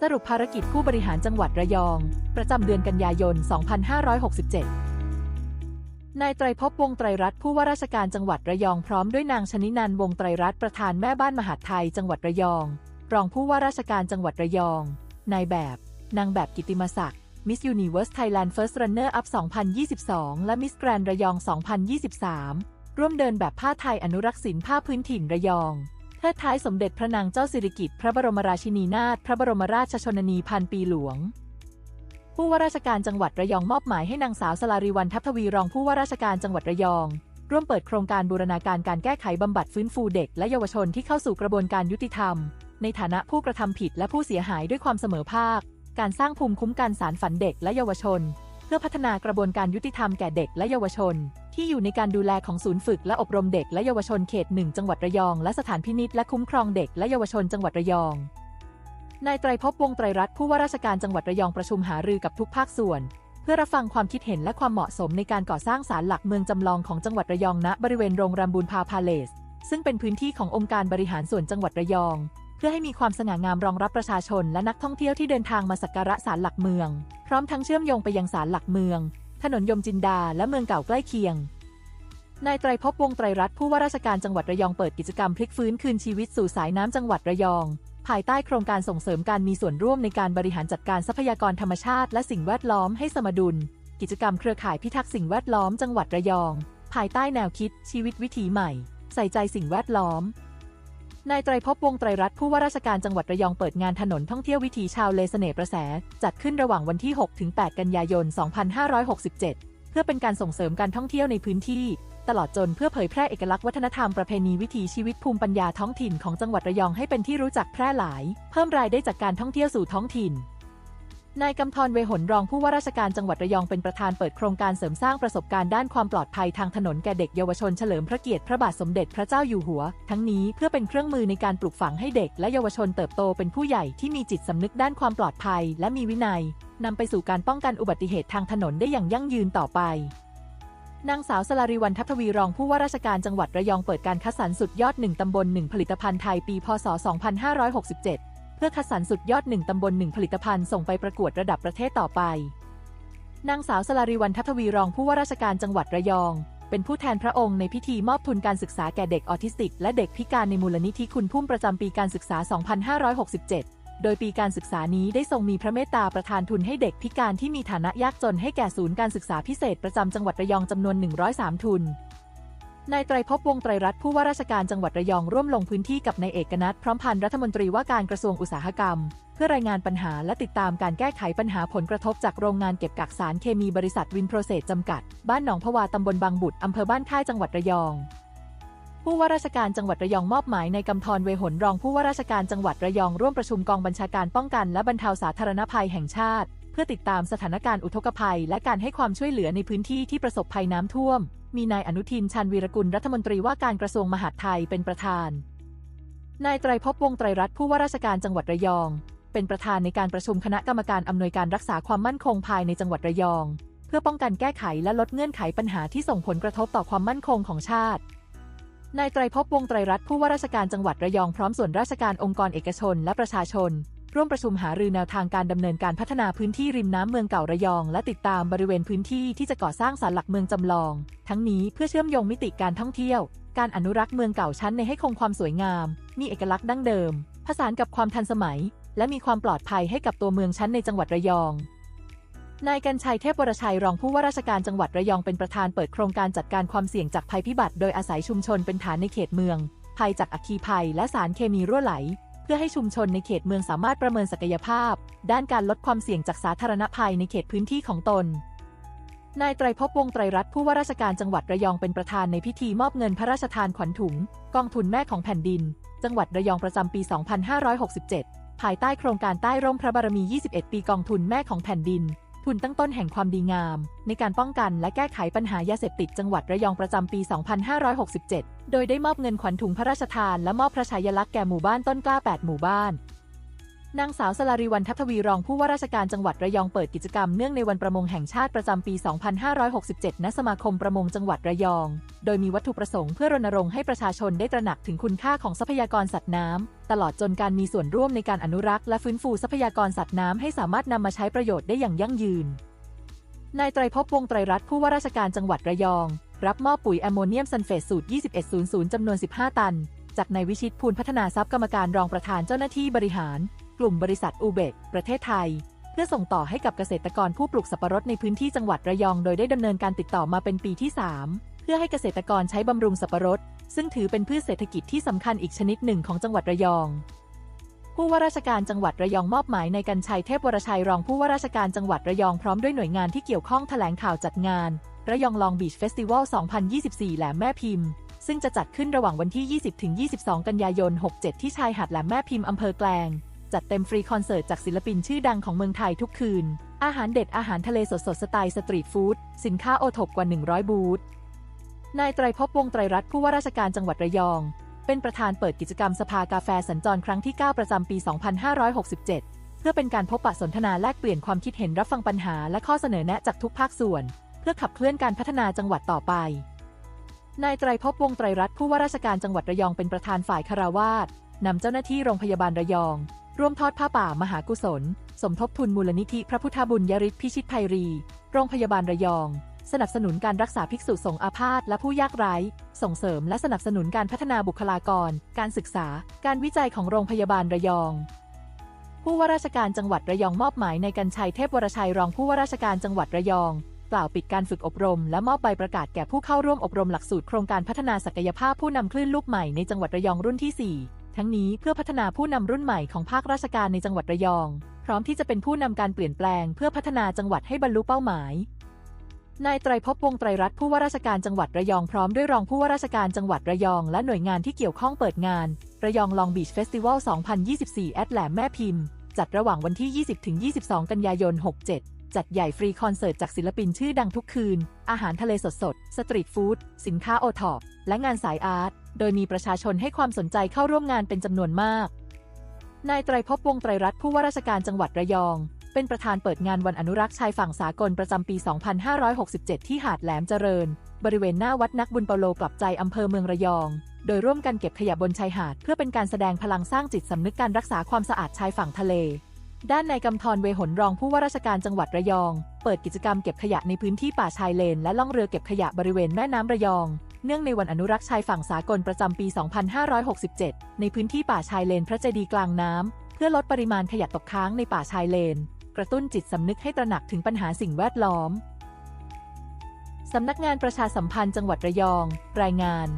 สรุปภารกิจผู้บริหารจังหวัดระยอง ประจำเดือนกันยายน 2567 นายไตรภพวงไตรรัตน์ผู้ว่าราชการจังหวัดระยองพร้อมด้วยนางชนินันวงไตรรัตน์ประธานแม่บ้านมหาดไทยจังหวัดระยอง รองผู้ว่าราชการจังหวัดระยอง นายแบบ นางแบบกิติมศักดิ์ Miss Universe Thailand First Runner Up 2022 และ Miss Grand ระยอง 2023 ร่วมเดินแบบผ้าไทยอนุรักษ์ศิลป์ผ้าพื้นถิ่นระยอง เทิดท้ายสมเด็จพระนางเจ้าสิริกิติ์พระบรมราชินีนาถพระบรมราชชนนีพันปีหลวง ผู้ว่าราชการจังหวัดระยองมอบหมายให้นางสาวสลารีวันทัพทวีรองผู้ว่าราชการจังหวัดระยอง ร่วมเปิดโครงการบูรณาการการแก้ไขบำบัดฟื้นฟูเด็กและเยาวชนที่เข้าสู่กระบวนการยุติธรรม ในฐานะผู้กระทำผิดและผู้เสียหายด้วยความเสมอภาค การสร้างภูมิคุ้มกันสารฝันเด็กและเยาวชน เพื่อพัฒนากระบวนการยุติธรรมแก่เด็กและเยาวชน ที่อยู่ในการดูแลของศูนย์ฝึกและอบรมเด็กและเยาวชนเขตหนึ่งจังหวัดระยอง และสถานพินิจและคุ้มครองเด็กและเยาวชนจังหวัดระยองนายไตรภพวงไตรรัตน์ผู้ว่าราชการจังหวัดระยองประชุมหารือกับทุกภาคส่วน เพื่อรับฟังความคิดเห็นและความเหมาะสมในการก่อสร้างศาลหลักเมืองจำลองของจังหวัดระยองณบริเวณโรงแรมบูรพาพาเลส ซึ่งเป็นพื้นที่ขององค์การบริหารส่วนจังหวัดระยอง เพื่อให้มีความสง่างามรองรับประชาชนและนักท่องเที่ยวที่เดินทางมาสักการะศาลหลักเมือง พร้อมทั้งเชื่อมโยงไปยังศาลหลักเมือง ถนนยมจินดาและเมืองเก่าใกล้เคียง นายไตรภพวงไตรรัตน์ผู้ว่าราชการจังหวัดระยองเปิดกิจกรรมพลิกฟื้นคืนชีวิตสู่สายน้ำจังหวัดระยอง ภายใต้โครงการส่งเสริมการมีส่วนร่วมในการบริหารจัดการทรัพยากรธรรมชาติ และสิ่งแวดล้อมให้สมดุล กิจกรรมเครือข่ายพิทักษ์สิ่งแวดล้อมจังหวัดระยอง ภายใต้แนวคิดชีวิตวิถีใหม่ ใส่ใจสิ่งแวดล้อม นายไตรภพวงไตรรัตน์ผู้ว่าราชการจังหวัดระยองเปิดงานถนนท่องเที่ยววิถีชาวเลเสน่ประแส จัดขึ้นระหว่างวันที่ 6-8 กันยายน 2567 เพื่อเป็นการส่งเสริมการท่องเที่ยวในพื้นที่ ตลอดจนเพื่อเผยแพร่เอกลักษณ์วัฒนธรรมประเพณีวิถีชีวิตภูมิปัญญาท้องถิ่นของจังหวัดระยองให้เป็นที่รู้จักแพร่หลาย เพิ่มรายได้จากการท่องเที่ยวสู่ท้องถิ่น นายกำธรเวหนรองผู้ว่าราชการจังหวัดระยองเป็นประธานเปิดโครงการเสริมสร้างประสบการณ์ด้านความปลอดภัยทางถนนแก่เด็กเยาวชนเฉลิมพระเกียรติพระบาทสมเด็จพระเจ้าอยู่หัว ทั้งนี้เพื่อเป็นเครื่องมือในการปลูกฝังให้เด็กและเยาวชนเติบโตเป็นผู้ใหญ่ที่มีจิตสำนึกด้านความปลอดภัย และมีวินัยนำไปสู่การป้องกันอุบัติเหตุทางถนนได้อย่างยั่งยืนต่อไปนางสาวสลารีวันทัพทวีรองผู้ว่าราชการจังหวัดระยองเปิดการคัดสรรสุดยอด 1 ตำบล 1 ผลิตภัณฑ์ไทยปี พศ 2567 เพื่อคัดสรรสุดยอด1ตำบล1ผลิตภัณฑ์ส่งไปประกวดระดับประเทศต่อไป นางสาวสลารีวันทัพทวีรองผู้ว่าราชการจังหวัดระยอง เป็นผู้แทนพระองค์ในพิธีมอบทุนการศึกษาแก่เด็กออทิสติก และเด็กพิการในมูลนิธิคุณพุ่มประจำปีการศึกษา 2567โดยปีการศึกษานี้ได้ทรงมีพระเมตตาประทานทุนให้เด็กพิการที่มีฐานะยากจนให้แก่ศูนย์การศึกษาพิเศษประจำจังหวัดระยองจำนวน 103 ทุน นายไตรภพวงไตรรัตน์ผู้ว่าราชการจังหวัดระยองร่วมลงพื้นที่กับนายเอกนัทพร้อมพันธ์รัฐมนตรีว่าการกระทรวงอุตสาหกรรม เพื่อรายงานปัญหาและติดตามการแก้ไขปัญหาผลกระทบจากโรงงานเก็บกักสารเคมีบริษัทวินโปรเซสจำกัด บ้านหนองพวาตำบลบางบุตรอำเภอบ้านค่ายจังหวัดระยอง ผู้ว่าราชการจังหวัดระยองมอบหมายในกำธรเวหนรองผู้ว่าราชการจังหวัดระยองร่วมประชุมกองบัญชาการป้องกันและบรรเทาสาธารณภัยแห่งชาติ เพื่อติดตามสถานการณ์อุทกภัย และการให้ความช่วยเหลือในพื้นที่ที่ประสบภัยน้ำท่วม มีนายอนุทินชาญวีรกุลรัฐมนตรีว่าการกระทรวงมหาดไทยเป็นประธาน นายไตรภพวงไตรรัตน์ผู้ว่าราชการจังหวัดระยอง เป็นประธานในการประชุมคณะกรรมการอำนวยการรักษาความมั่นคงภายในจังหวัดระยอง เพื่อป้องกันแก้ไขและลดเงื่อนไขปัญหาที่ส่งผลกระทบต่อความมั่นคงของชาตินายไตรภพวงไตรรัตน์ผู้ว่าราชการจังหวัดระยองพร้อมส่วนราชการองค์กรเอกชนและประชาชน ร่วมประชุมหารือแนวทางการดำเนินการพัฒนาพื้นที่ริมน้ำเมืองเก่าระยอง และติดตามบริเวณพื้นที่ที่จะก่อสร้างศาลหลักเมืองจำลอง ทั้งนี้เพื่อเชื่อมโยงมิติการท่องเที่ยว การอนุรักษ์เมืองเก่าชั้นในให้คงความสวยงาม มีเอกลักษณ์ดั้งเดิม ผสานกับความทันสมัย และมีความปลอดภัยให้กับตัวเมืองชั้นในจังหวัดระยองนายกัญชัยเทพวรชัยรองผู้ว่าราชการจังหวัดระยองเป็นประธานเปิดโครงการจัดการความเสี่ยงจากภัยพิบัติ โดยอาศัยชุมชนเป็นฐานในเขตเมืองภัยจากอัคคีภัยและสารเคมีรั่วไหล พื่อให้ชุมชนในเขตเมืองสามารถประเมินศักยภาพ ด้านการลดความเสี่ยงจากสาธารณภัยในเขตพื้นที่ของตน นายไตรภพวงไตรรัตน์ผู้ว่าราชการจังหวัดระยองเป็นประธานในพิธีมอบเงินพระราชทานขวัญถุง กองทุนแม่ของแผ่นดิน จังหวัดระยองประจำปี 2567 ภายใต้โครงการใต้ร่มพระบารมี 21 ปีกองทุนแม่ของแผ่นดิน ทุนตั้งต้นแห่งความดีงาม ในการป้องกันและแก้ไขปัญหายาเสพติดจังหวัดระยองประจำปี 2567 โดยได้มอบเงินขวัญถุงพระราชทานและมอบพระฉายาลักษณ์แก่หมู่บ้านต้นกล้า 8 หมู่บ้าน นางสาวสลารีวันทัพทวีรองผู้ว่าราชการจังหวัดระยองเปิดกิจกรรมเนื่องในวันประมงแห่งชาติประจำปี 2567 ณ สมาคมประมงจังหวัดระยอง โดยมีวัตถุประสงค์เพื่อรณรงค์ให้ประชาชนได้ตระหนักถึงคุณค่าของทรัพยากรสัตว์น้ำ ตลอดจนการมีส่วนร่วมในการอนุรักษ์และฟื้นฟูทรัพยากรสัตว์น้ำให้สามารถนำมาใช้ประโยชน์ได้อย่างยั่งยืน นายไตรภพวงไตรรัตน์ผู้ว่าราชการจังหวัดระยอง รับมอบปุ๋ยแอมโมเนียมซัลเฟตสูตร 2100จำนวน 15 ตัน จากนายวิชิตภูลพัฒนาทรัพย์กรรมการรองประธานเจ้าหน้าที่บริหาร กลุ่มบริษัทอูเบกประเทศไทย เพื่อส่งต่อให้กับเกษตรกรผู้ปลูกสับปะรดในพื้นที่จังหวัดระยอง โดยได้ดำเนินการติดต่อมาเป็นปีที่ 3 เพื่อให้เกษตรกรใช้บำรุงสับปะรด ซึ่งถือเป็นพืชเศรษฐกิจที่สำคัญอีกชนิดหนึ่งของจังหวัดระยองผู้ว่าราชการจังหวัดระยองมอบหมายในกันชัยเทพวรชัยรองผู้ว่าราชการจังหวัดระยองพร้อมด้วยหน่วยงานที่เกี่ยวข้องแถลงข่าวจัดงาน ระยองลองบีชเฟสติวัล 2024 แหลมแม่พิมพ์ ซึ่งจะจัดขึ้นระหว่างวันที่ 20-22 กันยายน 67 ที่ชายหาดแหลมแม่พิมพ์อำเภอแกลง จัดเต็มฟรีคอนเสิร์ตจากศิลปินชื่อดังของเมืองไทยทุกคืน อาหารเด็ดอาหารทะเลสดๆสไตล์สตรีทฟู้ด สินค้าโอท็อปกว่า 100 บูธ นายไตรภพวงไตรรัตน์ผู้ว่าราชการจังหวัดระยอง เป็นประธานเปิดกิจกรรมสภากาแฟสัญจรครั้งที่ 9 ประจำปี 2567 เพื่อเป็นการพบปะสนทนาแลกเปลี่ยนความคิดเห็นรับฟังปัญหาและข้อเสนอแนะจากทุกภาคส่วน เพื่อขับเคลื่อนการพัฒนาจังหวัดต่อไปนายไตรภพวงไตรรัตน์ผู้ว่าราชการจังหวัดระยองเป็นประธานฝ่ายคาราวาสนำเจ้าหน้าที่โรงพยาบาลระยอง ร่วมทอดผ้าป่ามหากุศล สมทบทุนมูลนิธิพระพุทธบุญยริศพิชิตภัยรี โรงพยาบาลระยอง สนับสนุนการรักษาภิกษุสงฆ์อาพาธและผู้ยากไร้ ส่งเสริมและสนับสนุนการพัฒนาบุคลากร การศึกษา การวิจัยของโรงพยาบาลระยอง ผู้ว่าราชการจังหวัดระยองมอบหมายในกันชัยเทพวรชัยรองผู้ว่าราชการจังหวัดระยองกล่าวปิดการฝึกอบรม และมอบใบประกาศแก่ผู้เข้าร่วมอบรมหลักสูตรโครงการพัฒนาศักยภาพผู้นำคลื่นลูกใหม่ในจังหวัดระยองรุ่นที่ 4 ทั้งนี้เพื่อพัฒนาผู้นำรุ่นใหม่ของภาคราชการในจังหวัดระยอง พร้อมที่จะเป็นผู้นำการเปลี่ยนแปลงเพื่อพัฒนาจังหวัดให้บรรลุเป้าหมายนายไตรภพวงไตรรัตน์ผู้ว่าราชการจังหวัดระยองพร้อมด้วยรองผู้ว่าราชการจังหวัดระยองและหน่วยงานที่เกี่ยวข้องเปิดงาน ระยองลองบีชเฟสติวัล 2024 แอดแหลมแม่พิมพ์ จัดระหว่างวันที่ 20-22 กันยายน 67 จัดใหญ่ฟรีคอนเสิร์ตจากศิลปินชื่อดังทุกคืน อาหารทะเลสดๆ สตรีทฟู้ด สินค้าโอทอปและงานสายอาร์ต โดยมีประชาชนให้ความสนใจเข้าร่วมงานเป็นจำนวนมาก นายไตรภพวงไตรรัตน์ผู้ว่าราชการจังหวัดระยอง เป็นประธานเปิดงานวันอนุรักษ์ชายฝั่งสากลประจำปี 2567 ที่หาดแหลมเจริญ บริเวณหน้าวัดนักบุญเปาโลกลับใจอำเภอเมืองระยอง โดยร่วมกันเก็บขยะบนชายหาด เพื่อเป็นการแสดงพลังสร้างจิตสำนึกการรักษาความสะอาดชายฝั่งทะเลด้านนายกำธรเวหนรองผู้ว่าราชการจังหวัดระยอง เปิดกิจกรรมเก็บขยะในพื้นที่ป่าชายเลน และล่องเรือเก็บขยะบริเวณแม่น้ำระยอง เนื่องในวันอนุรักษ์ชายฝั่งสากลประจำปี 2567 ในพื้นที่ป่าชายเลนพระเจดีย์กลางน้ำ เพื่อลดปริมาณขยะตกค้างในป่าชายเลน กระตุ้นจิตสำนึกให้ตระหนักถึงปัญหาสิ่งแวดล้อม สำนักงานประชาสัมพันธ์จังหวัดระยอง รายงาน